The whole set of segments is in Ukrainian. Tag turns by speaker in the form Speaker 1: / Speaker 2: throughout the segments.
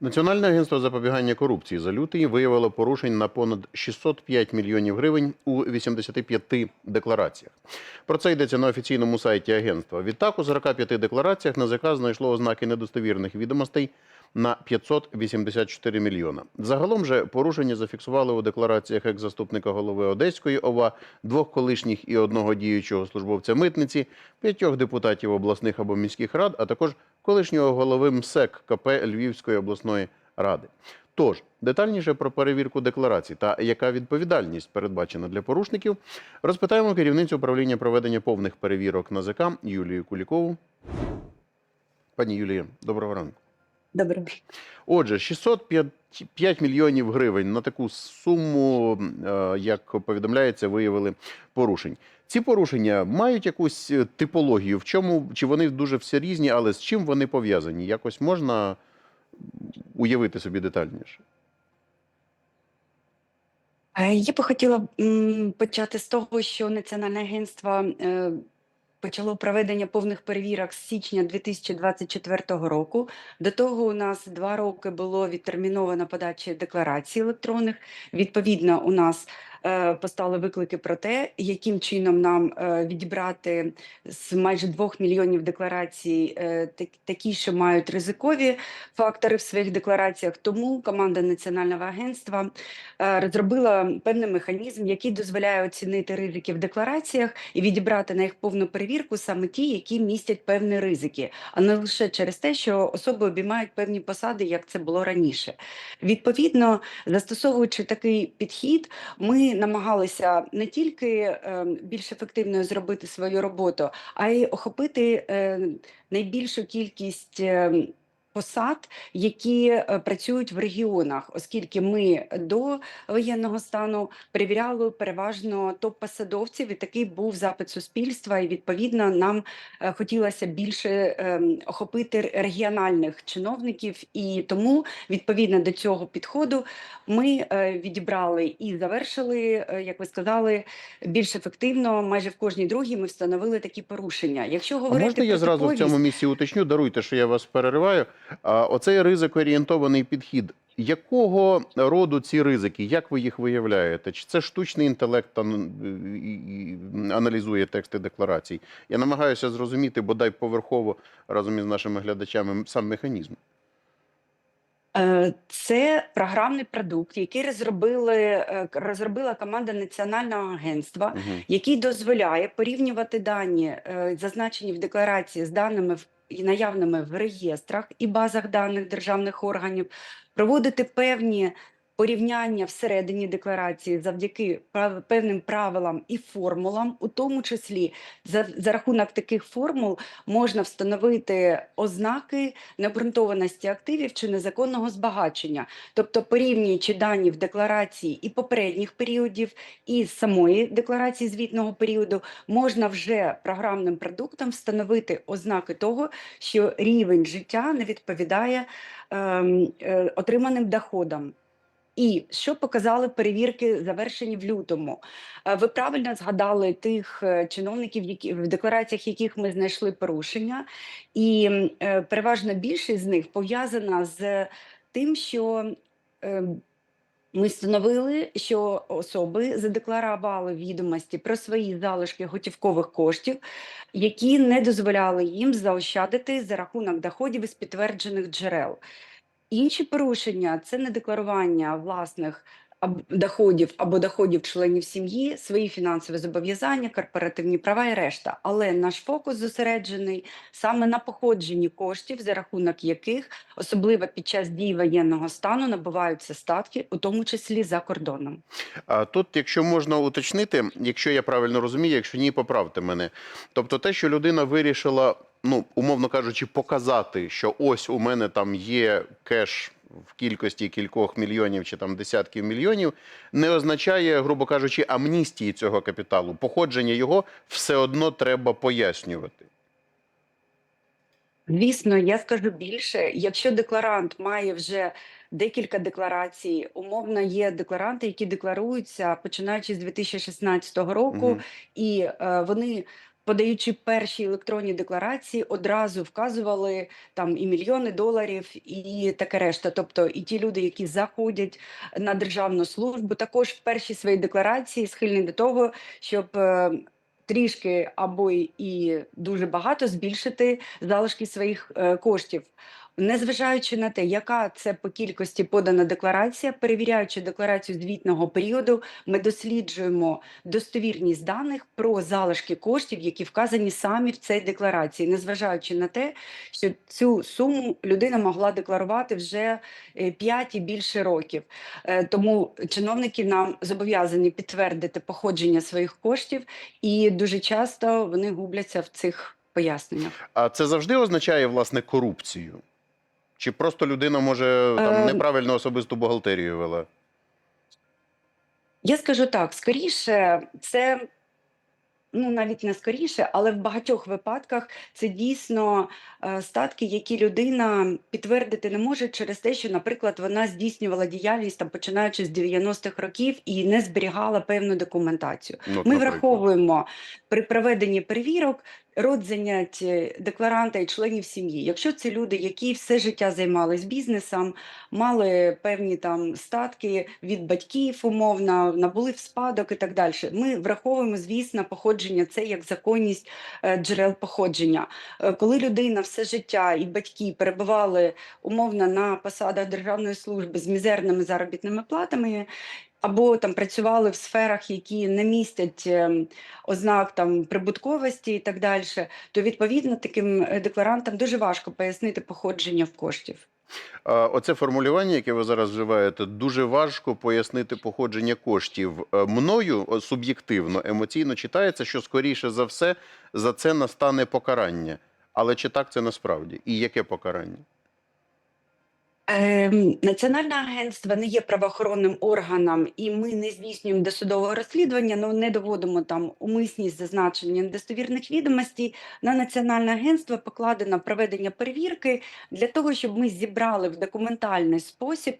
Speaker 1: Національне агентство запобігання корупції за лютий виявило порушень на понад 605 мільйонів гривень у 85 деклараціях. Про це йдеться на офіційному сайті агентства. Відтак, у 45 деклараціях НАЗК знайшло ознаки недостовірних відомостей на 584 мільйона. Загалом же порушення зафіксували у деклараціях екс-заступника голови Одеської ОВА, двох колишніх і одного діючого службовця митниці, п'ятьох депутатів обласних або міських рад, а також колишнього голови МСЕК КП Львівської обласної ради. Тож детальніше про перевірку декларацій та яка відповідальність передбачена для порушників, розпитаємо керівницю управління проведення повних перевірок НАЗК Юлію Кулікову. Пані Юлія, доброго ранку.
Speaker 2: Добре.
Speaker 1: Отже, 605 мільйонів гривень на таку суму, е, як повідомляється, виявили порушень. Ці порушення мають якусь е, типологію. В чому чи вони дуже всі різні, але з чим вони пов'язані? Якось можна уявити собі детальніше.
Speaker 2: Е, Я би хотіла почати з того, що Національне агентство почало проведення повних перевірок з січня 2024 року. До того у нас два роки було відтерміновано подачі декларацій електронних. Відповідно, у нас постали виклики про те, яким чином нам е, відібрати з майже 2 мільйонів декларацій е, такі, що мають ризикові фактори в своїх деклараціях. Тому команда Національного агентства е, розробила певний механізм, який дозволяє оцінити ризики в деклараціях і відібрати на їх повну перевірку саме ті, які містять певні ризики, а не лише через те, що особи обіймають певні посади, як це було раніше. Відповідно, застосовуючи такий підхід, ми намагалися не тільки е, більш ефективною зробити свою роботу, а й охопити е, найбільшу кількість. Посад, які е, працюють в регіонах, оскільки ми до воєнного стану перевіряли переважно топ-посадовців, і такий був запит суспільства. І відповідно нам е, хотілося більше ем, охопити регіональних чиновників, і тому відповідно до цього підходу ми е, відібрали і завершили, як ви сказали, більш ефективно. Майже в кожній другій ми встановили такі порушення. Якщо
Speaker 1: А
Speaker 2: говорити
Speaker 1: можна я зразу в цьому місці уточню? Даруйте, що я вас перериваю. Оцей ризикоорієнтований підхід. Якого роду ці ризики? Як ви їх виявляєте? Чи це штучний інтелект аналізує тексти декларацій? Я намагаюся зрозуміти, бодай поверхово разом із нашими глядачами сам механізм.
Speaker 2: Е, Це програмний продукт, який розробили е, розробила команда Національного агентства,
Speaker 1: Мгм.
Speaker 2: який дозволяє порівнювати дані, е, зазначені в декларації, з даними в і наявними в реєстрах і базах даних державних органів, проводити певні порівняння всередині декларації завдяки певним правилам і формулам, у тому числі за, за рахунок таких формул можна встановити ознаки необґрунтованості активів чи незаконного збагачення, тобто порівнюючи дані в декларації і попередніх періодів, і самої декларації звітного періоду, можна вже програмним продуктом встановити ознаки того, що рівень життя не відповідає ем, е, отриманим доходам. І що показали перевірки, завершені в лютому? Е, Ви правильно згадали тих е, чиновників, які в деклараціях яких ми знайшли порушення, і е, переважно більшість з них пов'язана з тим, що ми встановили, що особи задекларували відомості про свої залишки готівкових коштів, які не дозволяли їм заощадити за рахунок доходів із підтверджених джерел. Інші порушення це недекларування власних доходів або доходів членів сім'ї, свої фінансові зобов'язання, корпоративні права і решта. Але наш фокус зосереджений саме на походженні коштів, за рахунок яких, особливо під час дії воєнного стану, набуваються статки, у тому числі за кордоном.
Speaker 1: А тут, якщо можна уточнити, якщо я правильно розумію, якщо ні, поправте мене. Тобто, те, що людина вирішила, ну умовно кажучи, показати, що ось у мене там є кеш в кількості кількох мільйонів чи там десятків мільйонів, не означає, грубо кажучи, амністії цього капіталу. Походження його все одно треба пояснювати.
Speaker 2: Звісно, я скажу більше. Якщо декларант має вже декілька декларацій, умовно є декларанти, які декларуються починаючи з 2016 року,
Speaker 1: Мгм.
Speaker 2: і е, вони подаючи перші електронні декларації, одразу вказували там і мільйони доларів, і таке решта. Тобто, і ті люди, які заходять на державну службу, також в перші свої декларації схильні до того, щоб е, трішки або і дуже багато збільшити залишки своїх е, коштів. Незважаючи на те, яка це по кількості подана декларація, перевіряючи декларацію звітного періоду, ми досліджуємо достовірність даних про залишки коштів, які вказані самі в цій декларації, незважаючи на те, що цю суму людина могла декларувати вже 5 і більше років. Е, Тому чиновники нам зобов'язані підтвердити походження своїх коштів, і дуже часто вони губляться в цих поясненнях.
Speaker 1: А це завжди означає власне корупцію? Чи просто людина може там
Speaker 2: Е,
Speaker 1: неправильно особисту бухгалтерію вела?
Speaker 2: Я скажу так: скоріше, це ну навіть не скоріше, але в багатьох випадках це дійсно е, статки, які людина підтвердити не може через те, що, наприклад, вона здійснювала діяльність там починаючи з 90-х років і не зберігала певну документацію.
Speaker 1: Ну,
Speaker 2: Ми
Speaker 1: наприклад.
Speaker 2: враховуємо при проведенні перевірок род занять е, декларанта і членів сім'ї. Якщо це люди, які все життя займались бізнесом, мали певні там статки від батьків, умовно, набули в спадок і так далі. Ми враховуємо, звісно, походження це як законність е, джерел походження. Е, Коли людина все життя і батьки перебували умовно на посадах державної служби з мізерними заробітними платами. Або там працювали в сферах, які не містять ем, ознак там прибутковості і так далі, то відповідно таким е, декларантам дуже важко пояснити походження в коштів.
Speaker 1: Оце формулювання, яке ви зараз вживаєте, дуже важко пояснити походження коштів. Е, Мною суб'єктивно, емоційно читається, що скоріше за все за це настане покарання. Але чи так це насправді? І яке покарання?
Speaker 2: Ем, Національне агентство не є правоохоронним органом, і ми не здійснюємо досудового розслідування, але не доводимо там умисність зазначення недостовірних відомостей. На національне агентство покладено проведення перевірки для того, щоб ми зібрали в документальний спосіб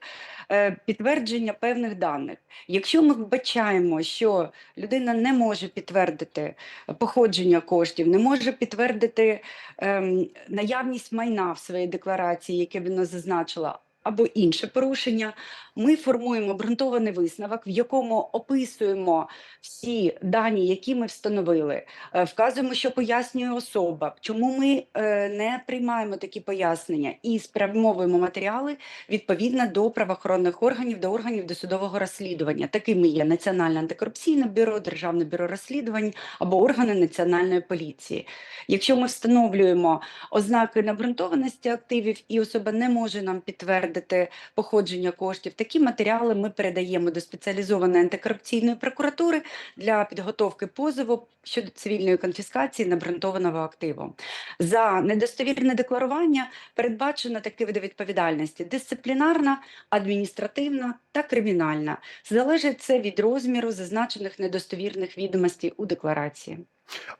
Speaker 2: е, підтвердження певних даних. Якщо ми вбачаємо, що людина не може підтвердити походження коштів, не може підтвердити ем, наявність майна в своїй декларації, яке вона зазначила, або інше порушення, ми формуємо обґрунтований висновок, в якому описуємо всі дані, які ми встановили, е, вказуємо, що пояснює особа, чому ми е, не приймаємо такі пояснення, і спрямовуємо матеріали відповідно до правоохоронних органів, до органів досудового розслідування. Такими є Національне антикорупційне бюро, Державне бюро розслідувань або органи національної поліції. Якщо ми встановлюємо ознаки необґрунтованості активів, і особа не може нам підтвердити походження коштів, такі матеріали ми передаємо до спеціалізованої антикорупційної прокуратури для підготовки позову щодо цивільної конфіскації необґрунтованого активу. За недостовірне декларування передбачено такі види відповідальності: дисциплінарна, адміністративна та кримінальна. Залежить це від розміру зазначених недостовірних відомостей у декларації.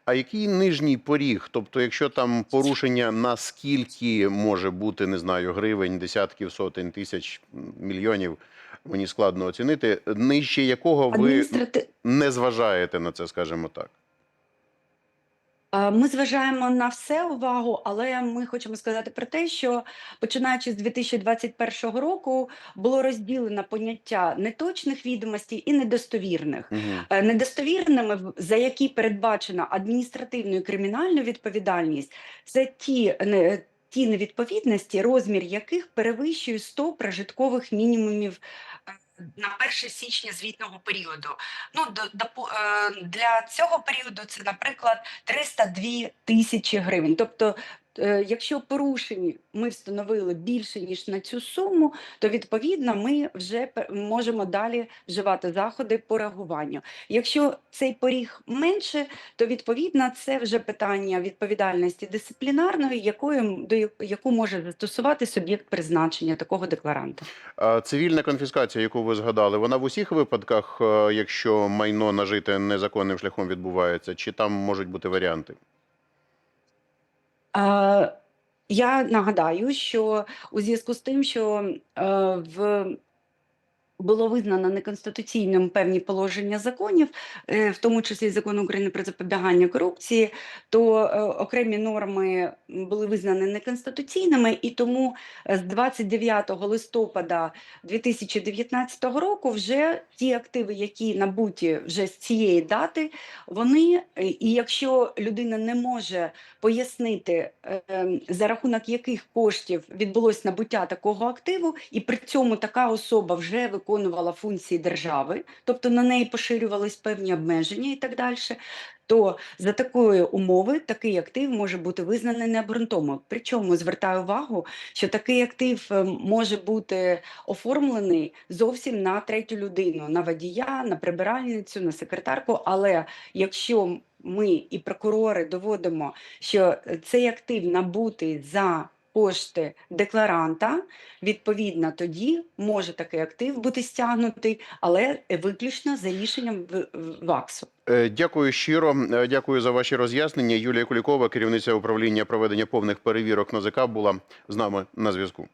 Speaker 1: А який нижній поріг? Тобто, якщо там порушення на скільки може бути, не знаю, гривень, десятків, сотень, тисяч, мільйонів, мені складно оцінити, нижче якого ви
Speaker 2: Адміністрати...
Speaker 1: не зважаєте на це, скажімо так.
Speaker 2: Е, Ми зважаємо на все увагу, але ми хочемо сказати про те, що починаючи з 2021 року було розділено поняття неточних відомостей і недостовірних. Е, Недостовірними, за які передбачена адміністративну і кримінальну відповідальність, це ті не. Ті невідповідності, розмір яких перевищує 100 прожиткових мінімумів е, на 1 січня звітного періоду. Ну, до, до, е, для цього періоду це, наприклад, 302 тисячі гривень. Тобто, якщо порушень ми встановили більше ніж на цю суму, то відповідно ми вже можемо далі вживати заходи по реагуванню. Якщо цей поріг менше, то відповідно це вже питання відповідальності дисциплінарної, якою до яку може застосувати суб'єкт призначення такого декларанта.
Speaker 1: Цивільна конфіскація, яку ви згадали, вона в усіх випадках, е, якщо майно нажите незаконним шляхом відбувається, чи там можуть бути варіанти?
Speaker 2: Е, Я нагадаю, що у зв'язку з тим, що е, в було визнано неконституційним певні положення законів, е, в тому числі закон України про запобігання корупції, то е, окремі норми були визнані неконституційними, і тому е, з 29 листопада 2019 року вже ті активи, які набуті вже з цієї дати, вони, і якщо людина не може пояснити, ем, за рахунок яких коштів відбулось набуття такого активу, і при цьому така особа вже виконувала функції держави, тобто на неї поширювались певні обмеження і так далі. То за такої умови такий актив може бути визнаний необґрунтовно. Причому звертаю увагу, що такий актив е, може бути оформлений зовсім на третю людину, на водія, на прибиральницю, на секретарку. Але якщо ми і прокурори доводимо, що е, цей актив набутий за кошти декларанта, відповідно, тоді може такий актив бути стягнутий, але виключно за рішенням ВАКСу.
Speaker 1: Е, Дякую щиро. Е, Дякую за ваші роз'яснення. Юлія Кулікова, керівниця управління проведення повних перевірок НАЗК, була з нами на зв'язку.